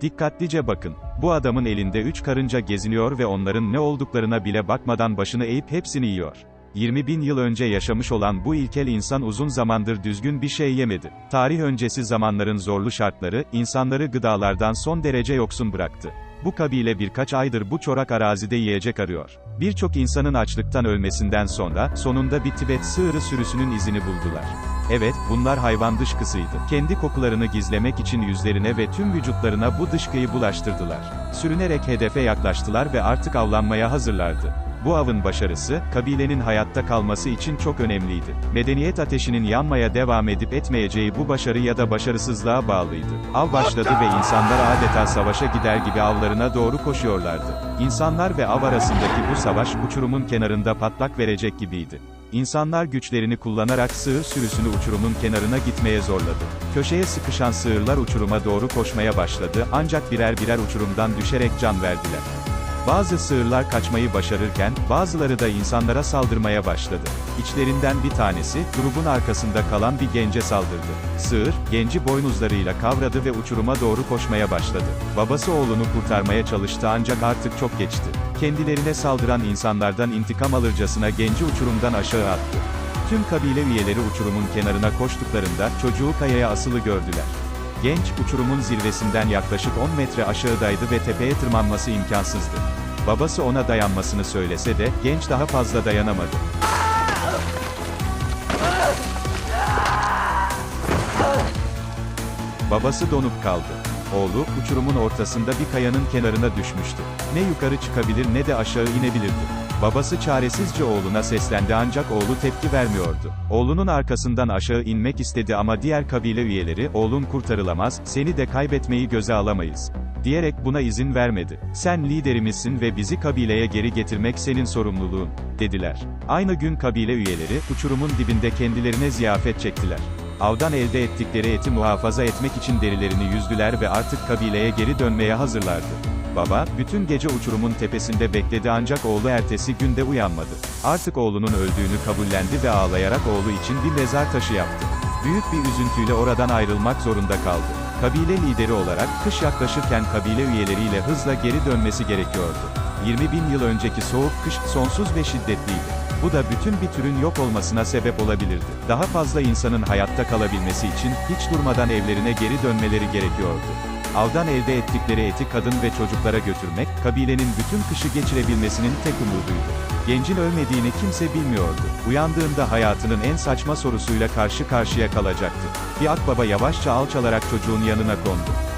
Dikkatlice bakın. Bu adamın elinde üç karınca geziniyor ve onların ne olduklarına bile bakmadan başını eğip hepsini yiyor. 20 bin yıl önce yaşamış olan bu ilkel insan uzun zamandır düzgün bir şey yemedi. Tarih öncesi zamanların zorlu şartları, insanları gıdalardan son derece yoksun bıraktı. Bu kabile birkaç aydır bu çorak arazide yiyecek arıyor. Birçok insanın açlıktan ölmesinden sonra, sonunda bir Tibet sığırı sürüsünün izini buldular. Evet, bunlar hayvan dışkısıydı. Kendi kokularını gizlemek için yüzlerine ve tüm vücutlarına bu dışkıyı bulaştırdılar. Sürünerek hedefe yaklaştılar ve artık avlanmaya hazırlardı. Bu avın başarısı, kabilenin hayatta kalması için çok önemliydi. Medeniyet ateşinin yanmaya devam edip etmeyeceği bu başarı ya da başarısızlığa bağlıydı. Av başladı ve insanlar adeta savaşa gider gibi avlarına doğru koşuyorlardı. İnsanlar ve av arasındaki bu savaş uçurumun kenarında patlak verecek gibiydi. İnsanlar güçlerini kullanarak sığır sürüsünü uçurumun kenarına gitmeye zorladı. Köşeye sıkışan sığırlar uçuruma doğru koşmaya başladı ancak birer birer uçurumdan düşerek can verdiler. Bazı sığırlar kaçmayı başarırken, bazıları da insanlara saldırmaya başladı. İçlerinden bir tanesi, grubun arkasında kalan bir gence saldırdı. Sığır, genci boynuzlarıyla kavradı ve uçuruma doğru koşmaya başladı. Babası oğlunu kurtarmaya çalıştı ancak artık çok geçti. Kendilerine saldıran insanlardan intikam alırcasına genci uçurumdan aşağı attı. Tüm kabile üyeleri uçurumun kenarına koştuklarında, çocuğu kayaya asılı gördüler. Genç, uçurumun zirvesinden yaklaşık 10 metre aşağıdaydı ve tepeye tırmanması imkansızdı. Babası ona dayanmasını söylese de, genç daha fazla dayanamadı. Babası donup kaldı. Oğlu, uçurumun ortasında bir kayanın kenarına düşmüştü. Ne yukarı çıkabilir ne de aşağı inebilirdi. Babası çaresizce oğluna seslendi ancak oğlu tepki vermiyordu. Oğlunun arkasından aşağı inmek istedi ama diğer kabile üyeleri, oğlun kurtarılamaz, seni de kaybetmeyi göze alamayız diyerek buna izin vermedi. Sen liderimizsin ve bizi kabileye geri getirmek senin sorumluluğun, dediler. Aynı gün kabile üyeleri, uçurumun dibinde kendilerine ziyafet çektiler. Avdan elde ettikleri eti muhafaza etmek için derilerini yüzdüler ve artık kabileye geri dönmeye hazırlardı. Baba, bütün gece uçurumun tepesinde bekledi ancak oğlu ertesi günde uyanmadı. Artık oğlunun öldüğünü kabullendi ve ağlayarak oğlu için bir mezar taşı yaptı. Büyük bir üzüntüyle oradan ayrılmak zorunda kaldı. Kabile lideri olarak, kış yaklaşırken kabile üyeleriyle hızla geri dönmesi gerekiyordu. 20 bin yıl önceki soğuk kış, sonsuz ve şiddetliydi. Bu da bütün bir türün yok olmasına sebep olabilirdi. Daha fazla insanın hayatta kalabilmesi için, hiç durmadan evlerine geri dönmeleri gerekiyordu. Avdan elde ettikleri eti kadın ve çocuklara götürmek, kabilenin bütün kışı geçirebilmesinin tek umuduydu. Gencin ölmediğini kimse bilmiyordu. Uyandığında hayatının en saçma sorusuyla karşı karşıya kalacaktı. Bir akbaba yavaşça alçalarak çocuğun yanına kondu.